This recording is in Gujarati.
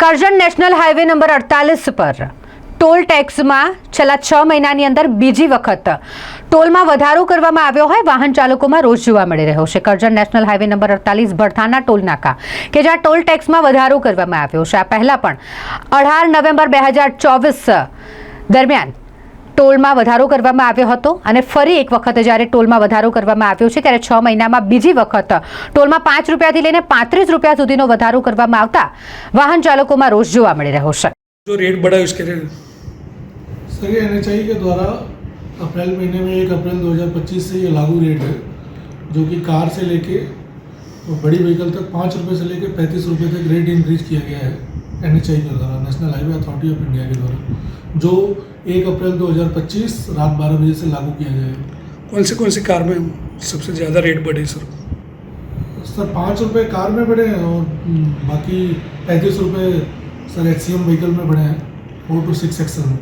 કરજણ નેશનલ હાઈવે નંબર અડતાલીસ પર ટોલ ટેક્સમાં છેલ્લા છ મહિનાની અંદર બીજી વખત ટોલમાં વધારો કરવામાં આવ્યો હોય, વાહન ચાલકોમાં રોષ જોવા મળી રહ્યો છે. કરજણ નેશનલ હાઈવે નંબર અડતાલીસ ભરથાના ટોલ નાકા કે જ્યાં ટોલ ટેક્સમાં વધારો કરવામાં આવ્યો છે. આ પહેલાં પણ અઢાર નવેમ્બર બે હજાર ચોવીસ દરમિયાન ટોલમાં વધારો કરવામાં આવ્યો હતો અને ફરી એક વખત જ્યારે ટોલમાં વધારો કરવામાં આવ્યો છે ત્યારે છ મહિનામાં બીજી વખત ટોલમાં પાંચ રૂપિયાથી લઈને પાંત્રીસ રૂપિયા સુધીનો વધારો કરવામાં આવતા વાહન ચાલકોમાં રોષ જોવા મળી રહ્યો છે जो रेट बढ़ा है उसके लिए सर ये एन के द्वारा अप्रैल महीने में एक अप्रैल 2025 से ये लागू रेट है जो कि कार से लेके और बड़ी व्हीकल तक पाँच रुपये से लेके पैंतीस रुपये तक रेट इंक्रीज किया गया है N H I के द्वारा national highway authority of India के द्वारा जो एक अप्रैल 2025 रात बारह बजे से लागू किया जाएगा कौन से कौन सी कार में सबसे ज़्यादा रेट बढ़े सर? सर पाँच रुपये कार में बढ़े हैं और हम्म, बाकी पैंतीस रुपये sir H C M vehicle में बढ़े हैं। फोर टू सिक्स एक्सल में